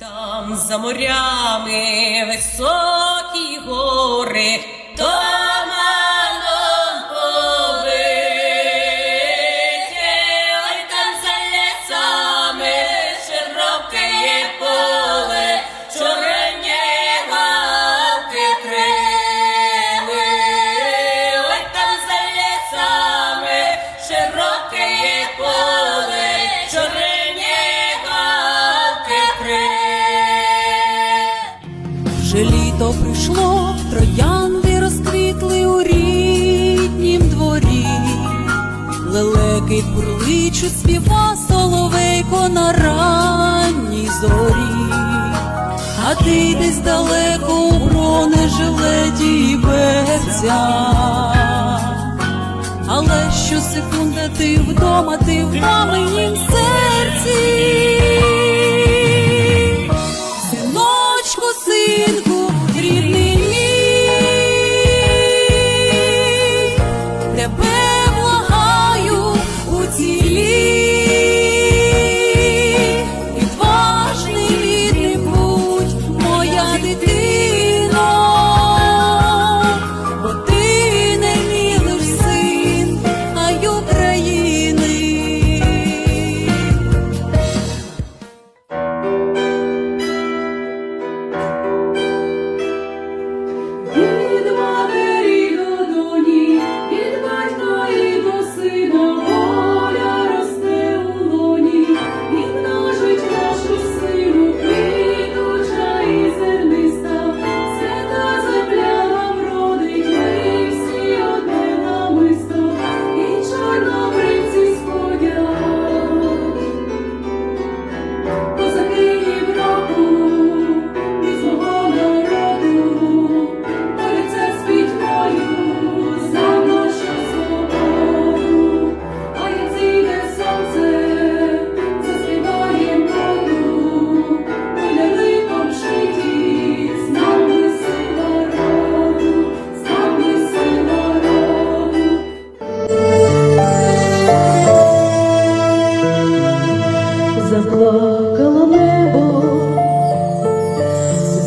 Там за морями високі гори, Вже літо прийшло, троянди розквітли у ріднім дворі, лелеки бурличуть, співа соловейко на ранній зорі, а ти десь далеко у бронежилеті і берця. Але щосекунди ти вдома, ти в маминім серці.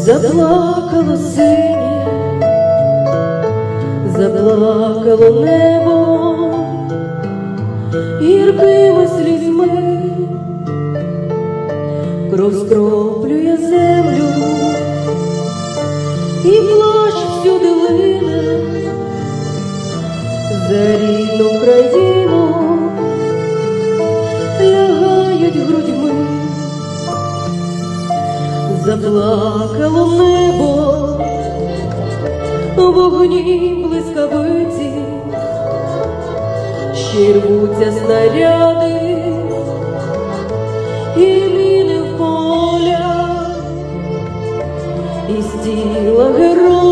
Заплакало синє, заплакало небо гіркими слізьми, кров скроплює землю і плач всюди лине за рідну країну заплакало небо, вогні блискавиці, ще рвуться снаряди. І міни в поля, і з героя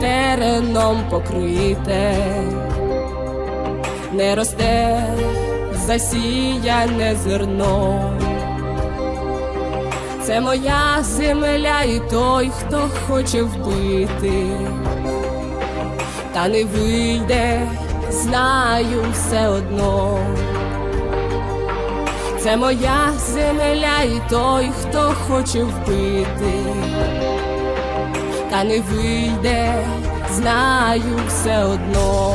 тереном покрите, не росте засіяне зерно. Це моя земля і той, хто хоче вбити, та не вийде, знаю все одно. Це моя земля і той, хто хоче вбити та не вийде, знаю все одно.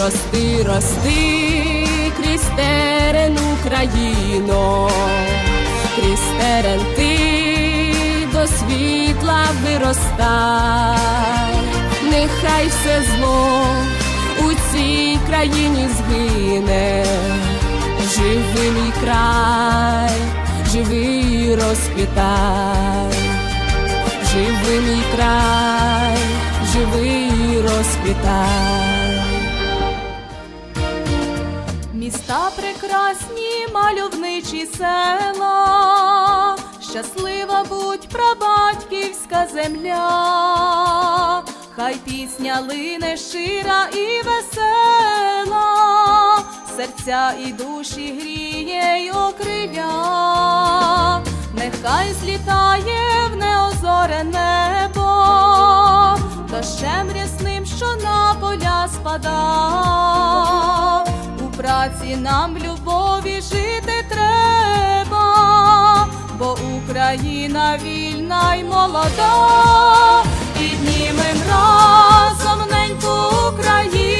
Рости, рости крізь терен Україно, крізь терен ти до світла виростай, нехай все зло у цій країні згине, живи мій край, живи розквітай. Живи мій край, живи і розквітай. Міста прекрасні, мальовничі села, щаслива будь прабатьківська земля, хай пісня лине щира і весела, серця і душі гріє й окриля. нехай злітає неозоре небо, дощем рясним, що на поля спада. У праці нам в любові жити треба, бо Україна вільна й молода, піднімем разом неньку Україну,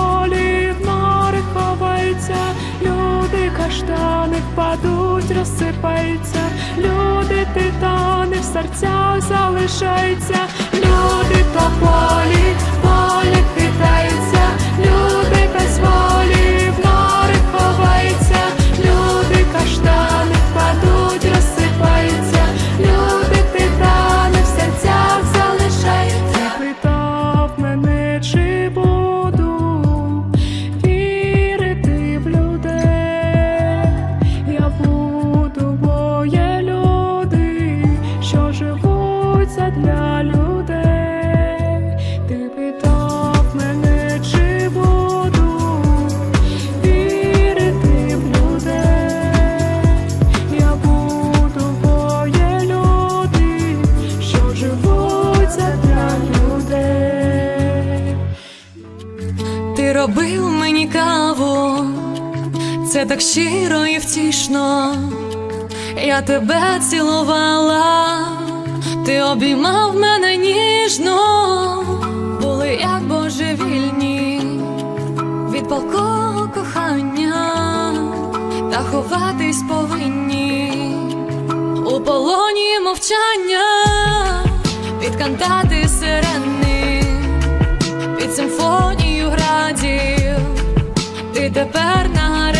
без в море ховаються, люди каштани впадуть, розсипаються, люди титани в серцях залишаються, люди по тебе цілувала, ти обіймав мене ніжно, були як божевільні від палкого кохання, та ховатись повинні у полоні мовчання, під кантати сирени під симфонію градів, ти тепер на.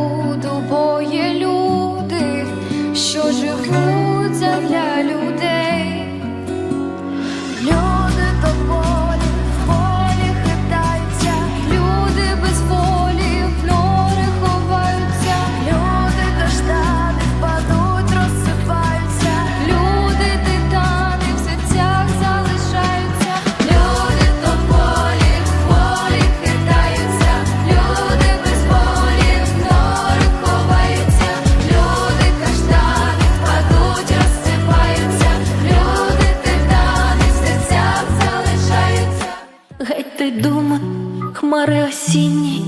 хмари осінні,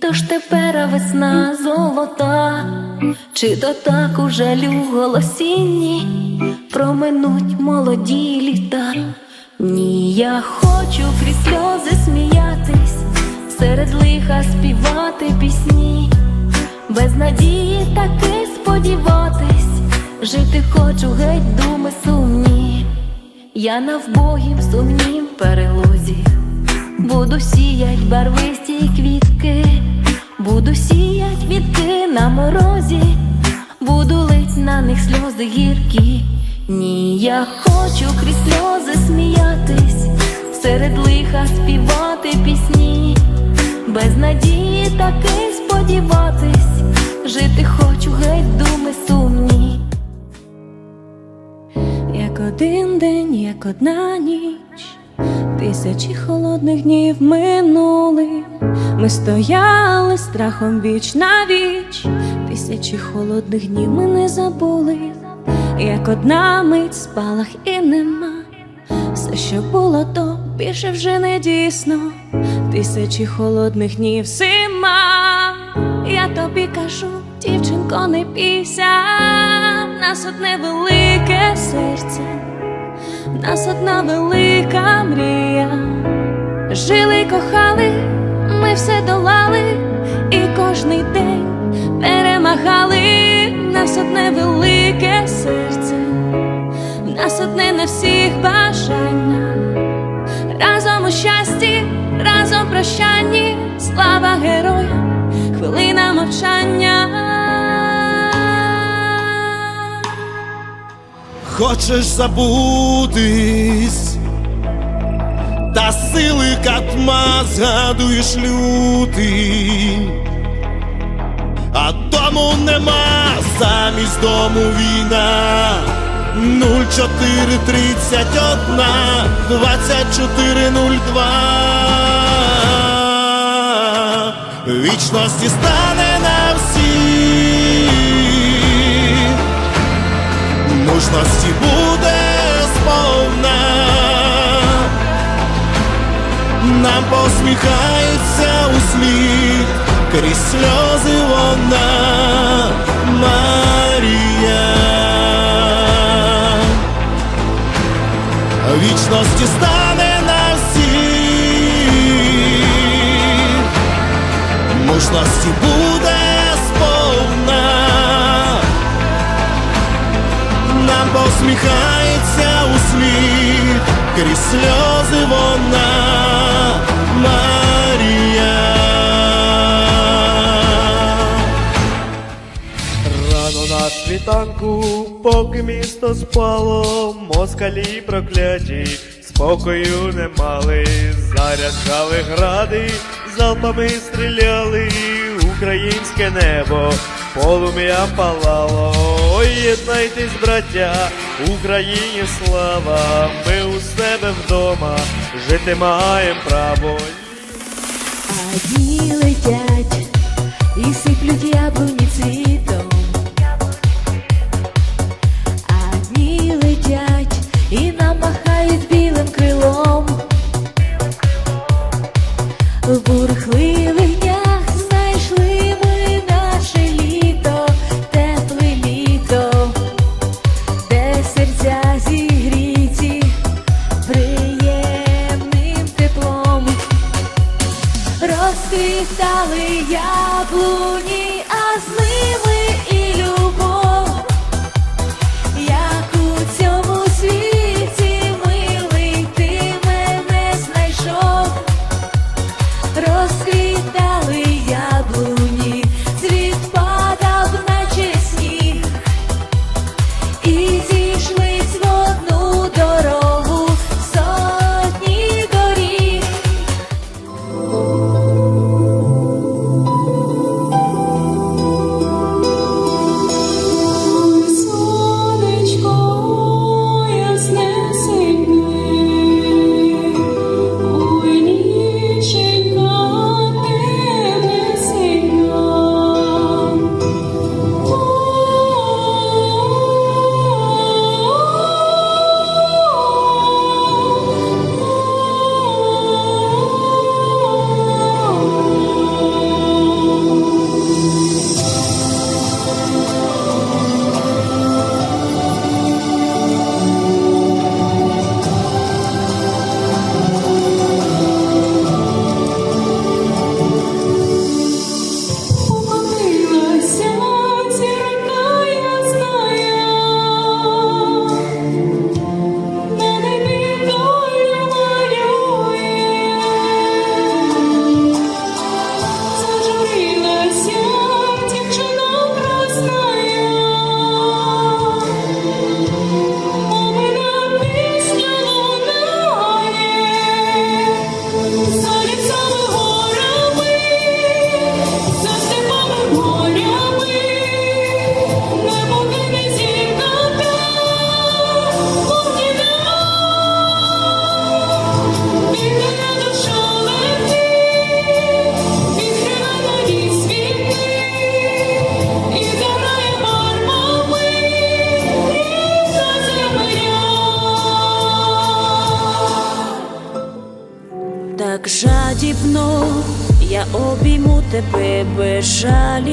тож тепер весна золота, чи то так у жалю голосінні проминуть молоді літа. Ні, я хочу крізь сльози сміятись, серед лиха співати пісні, без надії таки сподіватись, жити хочу геть думи сумні. Я на вбогім сумнім перелозі Буду сіять барвисті квітки, буду сіять вітки на морозі, буду лить на них сльози гіркі. Ні, я хочу крізь сльози сміятись, серед лиха співати пісні, без надії таки сподіватись, жити хочу геть думи сумні. Як один день, як одна ніч, тисячі холодних днів минули. Ми стояли страхом віч на віч, тисячі холодних днів ми не забули, як одна мить спалах і нема. Все, що було, то більше вже не дійсно. Тисячі холодних днів зима. Я тобі кажу, дівчинко, не бійся, нас одне велике серце, нас одна велика мрія, жили, кохали, ми все долали, і кожний день перемагали. Нас одне велике серце, нас одне на всіх бажання, разом у щасті, разом прощанні, слава героям, хвилина мовчання. Хочеш забутись, та сили катма згадуєш лютий, а дому нема, замість дому війна. 0431 2402 Вічності стане мужності буде сповна, нам посміхається у слід, крізь сльози вона Марія. Вічності стане на всі, мужності буде нам посміхається у слід, крізь сльози вона Марія. Рано на світанку, поки місто спало, москалі прокляті, спокою не мали, заряджали гради, залпами стріляли, українське небо, полум'я палало. Ой, єднайтесь, браття, Україні слава, ми у себе вдома, жити маєм право. А дні летять і сиплють яблуні Розквітали яблуні, а з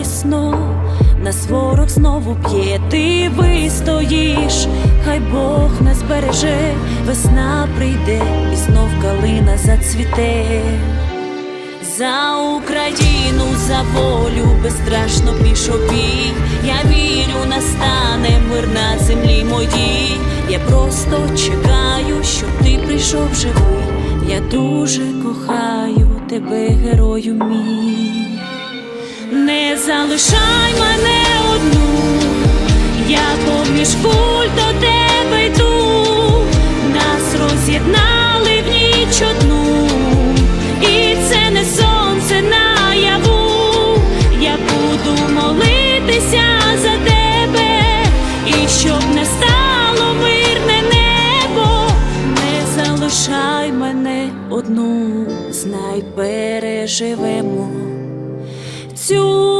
безжалісно, нас ворог знову п'є, ти вистоїш, хай Бог нас береже, весна прийде і знов калина зацвіте. За Україну, за волю безстрашно пішов бій. Я вірю, настане мир на землі моїй. Я просто чекаю, щоб ти прийшов живий. Я дуже кохаю тебе, герою мій. Не залишай мене одну, я поміж куль до тебе йду, нас роз'єднали в ніч одну, і це не сонце наяву. Я буду молитися за тебе, і щоб не стало мирне небо, не залишай мене одну, знай переживемо цю.